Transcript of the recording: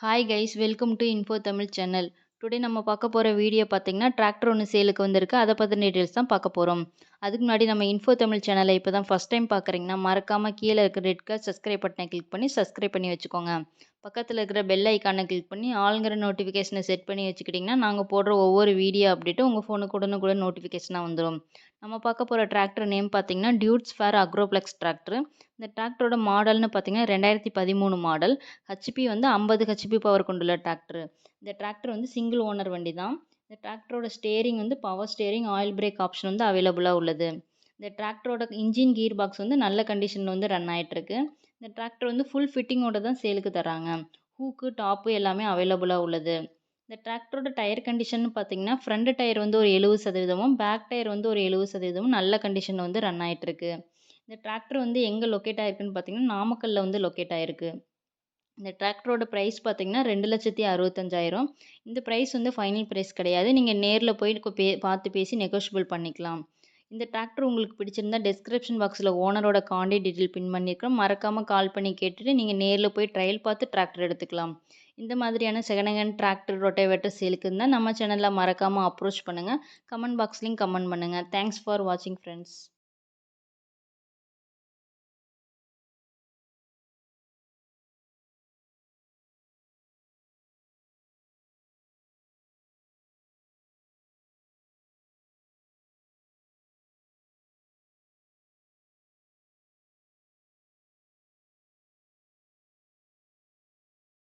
Hi guys welcome to Info Tamil channel today நம்ம பார்க்க போகிற வீடியோ பார்த்தீங்கன்னா டிராக்டர் ஒன்று சேலுக்கு வந்திருக்கு. அதை பற்றின டீட்டெயில்ஸ் தான் பார்க்க போகிறோம் அதுக்கு முன்னாடி நம்ம இன்ஃபோ தமிழ் சேனலை இப்போ தான் ஃபஸ்ட் டைம் பார்க்குறீங்கன்னா மறக்காமல் கீழே இருக்கிற ரெட் கலர் சப்ஸ்கிரைப் பட்டனை கிளிக் பண்ணி சப்ஸ்கிரைப் பண்ணி வச்சுக்கோங்க. பக்கத்தில் இருக்கிற பெல் ஐக்கானை கிளிக் பண்ணி ஆளுங்கிற நோட்டிஃபிகேஷனை செட் பண்ணி வச்சுக்கிட்டிங்கன்னா நாங்கள் போடுற ஒவ்வொரு வீடியோ அப்டேட்டும் உங்கள் ஃபோனுக்கு கூட நோட்டிஃபிகேஷனாக வந்துடும் நம்ம பார்க்க போகிற டிராக்டர் நேம் பார்த்தீங்கன்னா டியூட்ஸ் ஃபேர் அக்ரோப்ளெக்ஸ் டிராக்டர் இந்த டிராக்டரோட மாடல்னு பார்த்தீங்கன்னா ரெண்டாயிரத்தி பதிமூணு மாடல் ஹெச்பி வந்து ஐம்பது ஹச்பி பவர் கொண்டுள்ள டிராக்டர் இந்த டிராக்டர் வந்து சிங்கிள் ஓனர் வண்டி தான் இந்த டிராக்டரோட ஸ்டேரிங் வந்து power steering oil brake option வந்து அவைலபிளாக உள்ளது. இந்த டிராக்டரோட இன்ஜின் கீர் பாக்ஸ் வந்து நல்ல கண்டிஷனில் வந்து ரன் ஆகிட்டுருக்கு இந்த டிராக்டர் வந்து ஃபுல் ஃபிட்டிங்கோட தான் சேலுக்கு தராங்க ஹூக்கு டாப்பு எல்லாமே அவைலபிளாக உள்ளது. இந்த டிராக்டரோட டயர் கண்டிஷன் பார்த்தீங்கன்னா ஃப்ரண்ட் டயர் வந்து ஒரு எழுபது சதவீதமும் பேக் டயர் வந்து ஒரு எழுபது சதவீதமும் நல்ல கண்டிஷனில் வந்து ரன் ஆகிட்டுருக்கு இந்த டிராக்டர் வந்து எங்கே லொக்கேட் ஆயிருக்குன்னு பார்த்தீங்கன்னா நாமக்கல்லில் வந்து லொக்கேட் ஆயிருக்கு. இந்த டிராக்டரோட ப்ரைஸ் பார்த்தீங்கன்னா ரெண்டு லட்சத்தி அறுபத்தஞ்சாயிரம். இந்த ப்ரைஸ் வந்து ஃபைனல் ப்ரைஸ் கிடையாது. நீங்கள் நேரில் போய் பே பார்த்து பேசி நெகோஷியபிள் பண்ணிக்கலாம். இந்த டிராக்டர் உங்களுக்கு பிடிச்சிருந்தா டிஸ்கிரிப்ஷன் பாக்ஸில் ஓனரோட காண்டி டீட்டெயில் பின் பண்ணியிருக்கோம் மறக்காமல் கால் பண்ணி கேட்டுட்டு நீங்கள் நேரில் போய் ட்ரையல் பார்த்து டிராக்டர் எடுத்துக்கலாம். இந்த மாதிரியான செகண்ட் ஹேண்ட் டிராக்டர் ரொட்டேவேட்டர் சேலுக்கு இருந்தால் நம்ம சேனலில் மறக்காமல் அப்ரோச் பண்ணுங்கள் கமெண்ட் பாக்ஸ்லேயும் கமெண்ட் பண்ணுங்கள் தேங்க்ஸ் ஃபார் வாட்சிங் ஃப்ரெண்ட்ஸ்